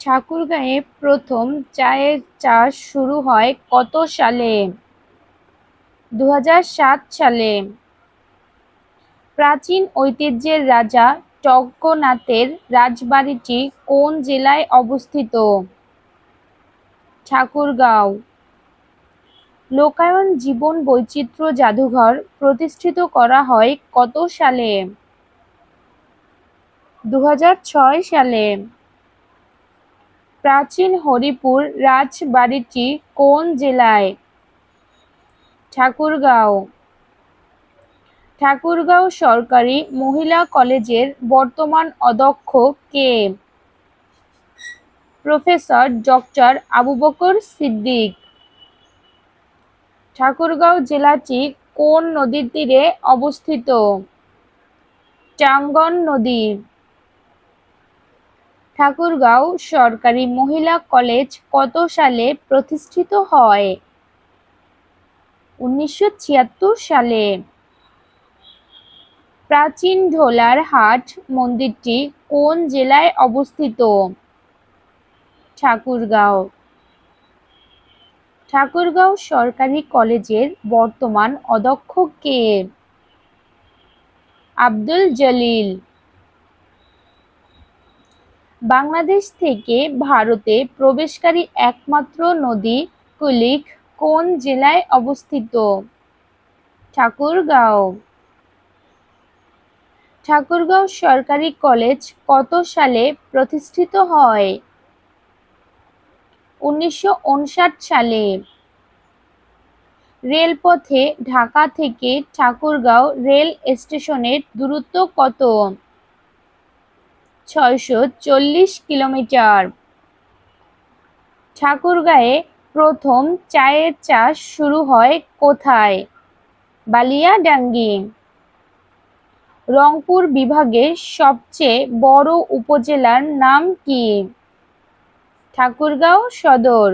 ঠাকুরগাঁয়ে প্রথম চায়ের চাষ শুরু হয় কত সালে? দু হাজার সাত সালে। প্রাচীন ঐতিহ্যের রাজা টগ্গনাথের রাজবাড়িটি কোন জেলায় অবস্থিত? ঠাকুরগাঁও। লোকায়ন জীবন বৈচিত্র্য জাদুঘর প্রতিষ্ঠিত করা হয় কত সালে? দু হাজার ছয় সালে। প্রাচীন হরিপুর রাজবাড়িটি কোন জেলায়? ঠাকুরগাঁও। ঠাকুরগাঁও সরকারি মহিলা কলেজের বর্তমান অধ্যক্ষ কে? Professor doctor Abu Bakar Siddique. Thakurgaon জেলাটি কোন নদীর তীরে অবস্থিত? চাঙ্গন নদী। ঠাকুরগাঁও সরকারি মহিলা কলেজ কত সালে প্রতিষ্ঠিত হয়? উনিশশো ছিয়াত্তর সালে। প্রাচীন ঢোলার হাট মন্দিরটি কোন জেলায় অবস্থিত? ঠাকুরগাঁও। ঠাকুরগাঁও সরকারি কলেজের বর্তমান অধ্যক্ষ কে? আব্দুল জলিল। বাংলাদেশ থেকে ভারতে প্রবেশকারী একমাত্র নদী কুলিক কোন জেলায় অবস্থিত? ঠাকুরগাঁও। ঠাকুরগাঁও সরকারি কলেজ কত সালে প্রতিষ্ঠিত হয়? উনিশশো উনষাট সালে। রেলপথে ঢাকা থেকে ঠাকুরগাঁও রেল স্টেশনের দূরত্ব কত? ছয়শো চল্লিশ কিলোমিটার। ঠাকুরগাঁয়ে প্রথম চায়ের চাষ শুরু হয় কোথায়? বালিয়াডাঙ্গি। রংপুর বিভাগের সবচেয়ে বড় উপজেলার নাম কি? ঠাকুরগাঁও সদর।